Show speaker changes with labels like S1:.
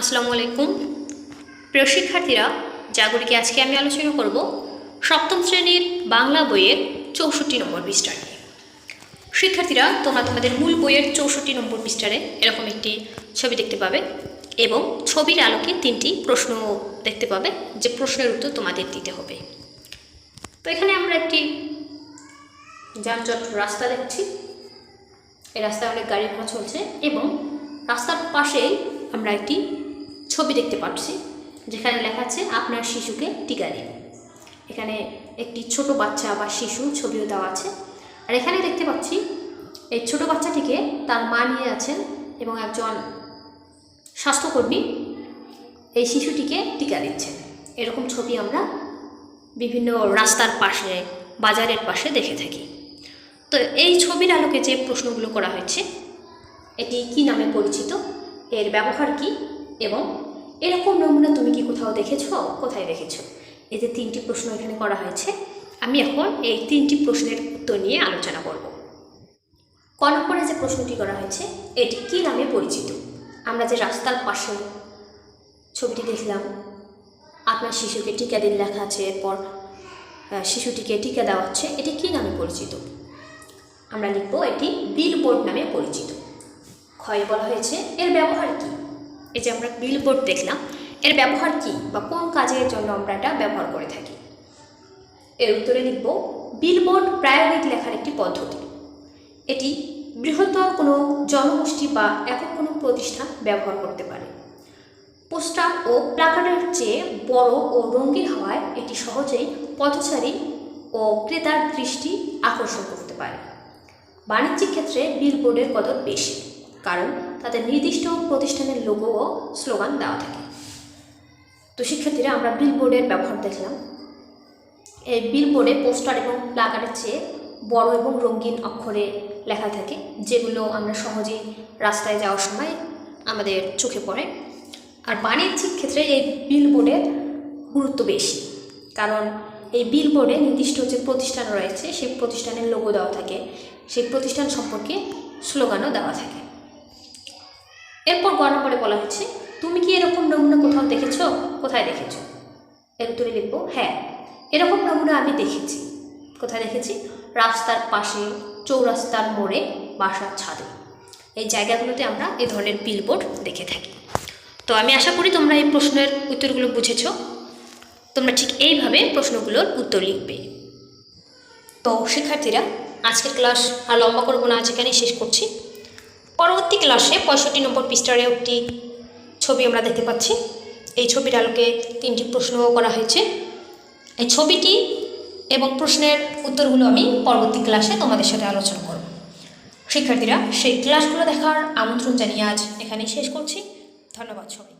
S1: আসসালামু আলাইকুম। প্রিয় শিক্ষার্থীরা জাগরিকে আজকে আমি আলোচনা করব, সপ্তম শ্রেণির বাংলা বইয়ের চৌষট্টি নম্বর পৃষ্ঠা নিয়ে। শিক্ষার্থীরা, তোমরা তোমাদের মূল বইয়ের চৌষট্টি নম্বর পৃষ্ঠারে এরকম একটি ছবি দেখতে পাবে এবং ছবির আলোকে তিনটি প্রশ্ন দেখতে পাবে যে প্রশ্নের উত্তর তোমাদের দিতে হবে। তো এখানে আমরা একটি যানজট রাস্তা দেখছি। এই রাস্তায় অনেক গাড়ি ঘোড়া চলছে এবং রাস্তার পাশেই আমরা একটি ছবি দেখতে পাচ্ছি, যেখানে লেখা আছে, আপনার শিশুকে টিকা দিন। এখানে একটি ছোট বাচ্চা বা শিশু ছবিও দেওয়া আছে। আর এখানে দেখতে পাচ্ছি, এই ছোট বাচ্চাটিকে তার মা নিয়ে আছেন এবং একজন স্বাস্থ্যকর্মী এই শিশুটিকে টিকা দিচ্ছেন। এরকম ছবি আমরা বিভিন্ন রাস্তার পাশে, বাজারের পাশে দেখে থাকি। তো এই ছবির আলোকে যে প্রশ্নগুলো করা হয়েছে, এটি কি নামে পরিচিত? এর ব্যবহার কি? এবং এরকম নমুনা তুমি কি কোথাও দেখেছ? কোথায় দেখেছ? এই যে তিনটি প্রশ্ন এখানে করা হয়েছে, আমি এখন এই তিনটি প্রশ্নের উত্তর নিয়ে আলোচনা করব। ক নম্বরে যে প্রশ্নটি করা হয়েছে, এটি কি নামে পরিচিত? আমরা যে রাস্তার পাশে ছবিটি দেখলাম, আপনার শিশুকে টিকা দিন লেখা আছে, এরপর শিশুটিকে টিকা দেওয়া হচ্ছে, এটি কি নামে পরিচিত? আমরা লিখব এটি বিলবোর্ড নামে পরিচিত। ক্ষয়ে বলা হয়েছে, এর ব্যবহার কি? এই যে আমরা বিলবোর্ড দেখলাম, এর ব্যবহার কি বা কোন কাজের জন্য আমরা এটা ব্যবহার করে থাকি? এর উত্তরে লিখব বিলবোর্ড প্রায়োগিক লেখার একটি পদ্ধতি। এটি বৃহত্তর কোনো জনগোষ্ঠী বা একক কোনো প্রতিষ্ঠান ব্যবহার করতে পারে। পোস্টার ও প্লাকার্ডের চেয়ে বড় ও রঙিন হওয়ায় এটি সহজেই পথচারী ও ক্রেতার দৃষ্টি আকর্ষণ করতে পারে। বাণিজ্যিক ক্ষেত্রে বিলবোর্ডের কদর বেশি। কারণ তাদের নির্দিষ্ট প্রতিষ্ঠানের লোগো ও স্লোগান দেওয়া থাকে। তো শিক্ষার্থীরা আমরা বিলবোর্ডের ব্যবহার দেখলাম। এই বিলবোর্ডে পোস্টার এবং প্লাকার্ডের চেয়ে বড় এবং রঙিন অক্ষরে লেখা থাকে, যেগুলো আমরা সহজেই রাস্তায় যাওয়ার সময় আমাদের চোখে পড়ে। আর বাণিজ্যিক ক্ষেত্রে এই বিলবোর্ডের গুরুত্ব বেশি, কারণ এই বিলবোর্ডে নির্দিষ্ট যে প্রতিষ্ঠান রয়েছে, সেই প্রতিষ্ঠানের লোগো দেওয়া থাকে, সেই প্রতিষ্ঠান সম্পর্কে স্লোগানও দেওয়া থাকে। এরপর গ নম্বরে বলা হচ্ছে, তুমি কি এরকম নমুনা কোথাও দেখেছ? কোথায় দেখেছ? এর উত্তরে লিখব হ্যাঁ এরকম নমুনা আমি দেখেছি। কোথায় দেখেছি? রাস্তার পাশে, চৌরাস্তার মোড়ে, বাসার ছাদে। এই জায়গাগুলোতে আমরা এই ধরনের বিলবোর্ড দেখে থাকি। তো আমি আশা করি তোমরা এই প্রশ্নের উত্তরগুলো বুঝেছ। তোমরা ঠিক এইভাবে প্রশ্নগুলোর উত্তর লিখবে। তো শিক্ষার্থীরা, আজকের ক্লাস আর লম্বা করব না, আজ এখানেই শেষ করছি। পরবর্তী ক্লাসে পঁয়ষট্টি নম্বর পৃষ্ঠারে একটি ছবি আমরা দেখতে পাচ্ছি। এই ছবির আলোকে তিনটি প্রশ্ন করা হয়েছে। এই ছবিটি এবং প্রশ্নের উত্তরগুলো আমি পরবর্তী ক্লাসে তোমাদের সাথে আলোচনা করব। শিক্ষার্থীরা, সেই ক্লাসগুলো দেখার আমন্ত্রণ জানিয়ে আজ এখানে শেষ করছি। ধন্যবাদ সবাই